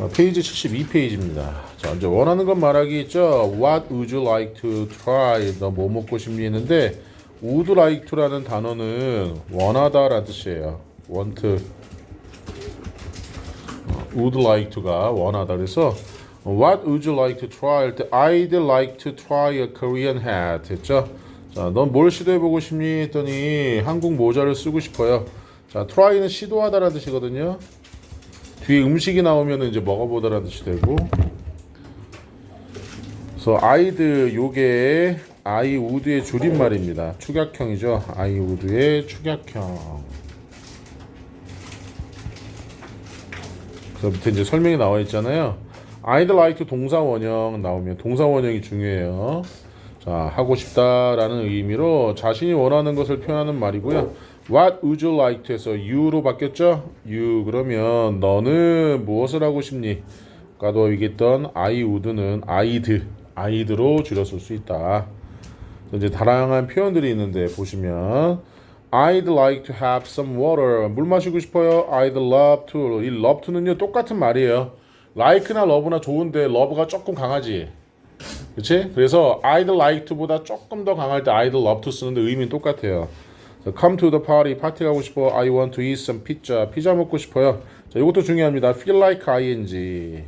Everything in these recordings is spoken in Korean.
어, 페이지 72페이지입니다. 자, 이제 원하는 건 말하기 있죠. What would you like to try? 너 뭐 먹고 싶니 했는데 would like to라는 단어는 원하다라는 뜻이에요. want 어, would like to가 원하다 그래서 What would you like to try? 할 때 I'd like to try a Korean hat 했죠. 자, 넌 뭘 시도해보고 싶니? 했더니 한국 모자를 쓰고 싶어요. 자, try는 시도하다라는 뜻이거든요. 뒤에 음식이 나오면 이제 먹어보다라는 뜻이 되고 그래서 I'd 요게 would의 줄임말입니다. 축약형이죠. Would의 축약형. 그래서 밑에 이제 설명이 나와 있잖아요. I'd like to 동사 원형 나오면 동사 원형이 중요해요. 자, 하고 싶다라는 의미로 자신이 원하는 것을 표현하는 말이고요. What would you like to 해서 you로 바뀌었죠? you 그러면 너는 무엇을 하고 싶니? 아까도 얘기했던 I would는 I'd, I'd로 줄였을 수 있다. 이제 다양한 표현들이 있는데 보시면 I'd like to have some water. 물 마시고 싶어요. I'd love to. 이 love to는요 똑같은 말이에요. like나 love나 좋은데 love가 조금 강하지. 그렇지? 그래서 I'd like to보다 조금 더 강할 때 I'd love to 쓰는데 의미는 똑같아요. 자, come to the party. 파티 가고 싶어. I want to eat some pizza. 피자 먹고 싶어요. 자, 이것도 중요합니다. feel like ing.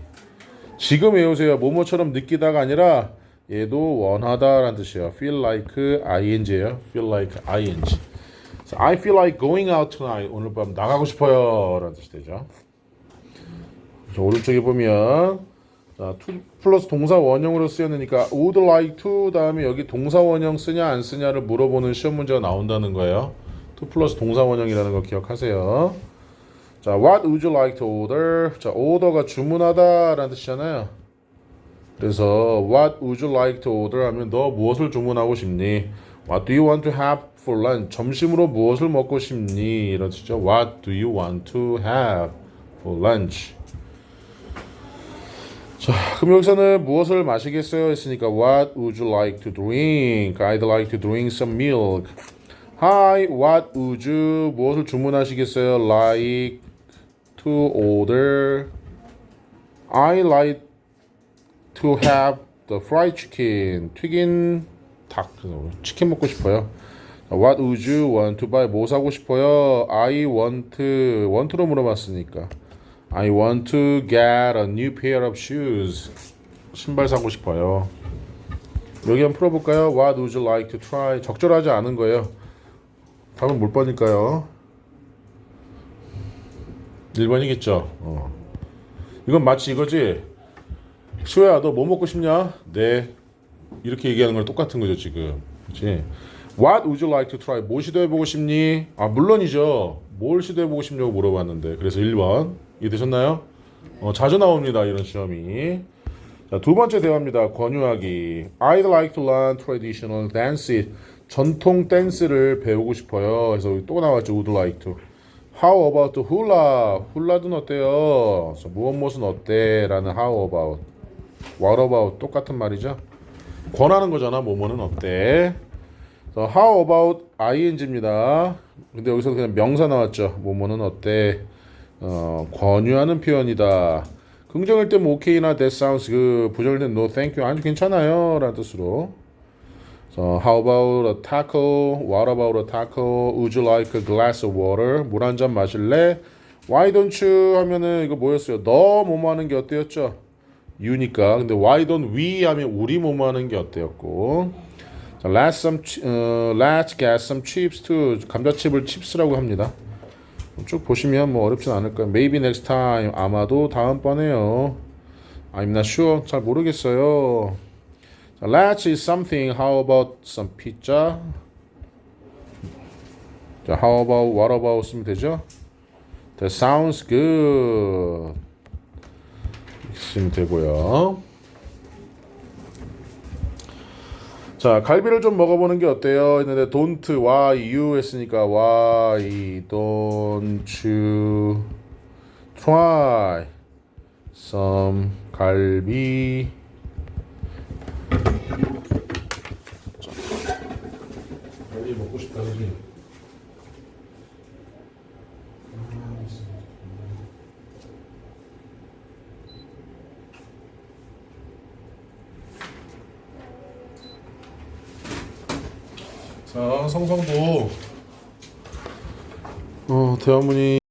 지금 외우세요. 뭐뭐처럼 느끼다가 아니라 얘도 원하다라는 뜻이에요. feel like ing예요. feel like ing. 그래서 I feel like going out tonight. 오늘 밤 나가고 싶어요. 라는 뜻이 되죠. 오른쪽에 보면 자, to 플러스 동사 원형으로 쓰였으니까 would like to 다음에 여기 동사 원형 쓰냐 안 쓰냐를 물어보는 시험 문제가 나온다는 거예요. to 플러스 동사 원형이라는 거 기억하세요. 자, what would you like to order? 자, order가 주문하다라는 뜻이잖아요. 그래서 what would you like to order 하면 너 무엇을 주문하고 싶니? What do you want to have for lunch? 점심으로 무엇을 먹고 싶니? 이런 뜻이죠. What do you want to have for lunch? 자, 그럼 여기서는 무엇을 마시겠어요? 했으니까 What would you like to drink? I'd like to drink some milk. Hi, what would you 무엇을 주문하시겠어요? Like to order. I like to have the fried chicken. 튀긴 닭. 치킨 먹고 싶어요. What would you want to buy? 뭐 사고 싶어요? I want want로 물어봤으니까. I want to get a new pair of shoes. 신발 사고 싶어요. 여기 한번 풀어볼까요? What would you like to try? 적절하지 않은 거예요. 답은 뭘 번일까요? 1번이겠죠. 어. 이건 마치 이거지. 시호야, 너 뭐 먹고 싶냐? 네. 이렇게 얘기하는 거랑 똑같은 거죠, 지금. 그렇지? What would you like to try? 뭐 시도해보고 싶니? 아, 물론이죠. 뭘 시도해보고 싶냐고 물어봤는데. 그래서 1번. 이해되셨나요? 어, 자주 나옵니다, 이런 시험이. 자, 두 번째 대화입니다. 권유하기. I'd like to learn traditional dance. 전통 댄스를 배우고 싶어요. 그래서 또 나왔죠. Would like to. How about hula? 훌라는 어때요? 무엇 무엇은 어때? 라는 how about. What about 똑같은 말이죠. 권하는 거잖아. 뭐뭐는 어때? 그래서 how about ing입니다. 근데 여기서 그냥 명사 나왔죠. 뭐뭐는 어때? 어, 권유하는 표현이다. 긍정일 때뭐 okay나 that sounds 그 부정일 때 no thank you 아주 괜찮아요 라는 뜻으로 So how about a taco? What about a taco? Would you like a glass of water? 물 한 잔 마실래? Why don't you 하면은 이거 뭐였어요? 너 뭐뭐 하는 게 어때였죠? you니까 근데 why don't we 하면 우리 뭐뭐 하는 게 어때였고 자, let's some 어, let's get some chips too 감자칩을 칩스라고 합니다. 쭉 보시면 뭐 어렵진 않을 거예요. Maybe next time. 아마도 다음번에요. I'm not sure. 잘 모르겠어요. 자, let's eat something. How about some pizza? 자, how about, what about 쓰면 되죠? That sounds good. 쓰면 되고요. 자, 갈비를 좀 먹어보는 게 어때요? 했는데 don't why you 했으니까 why don't you try some 갈비 자, 갈비 먹고 싶다 그지? 자, 성성도. 어, 대화문이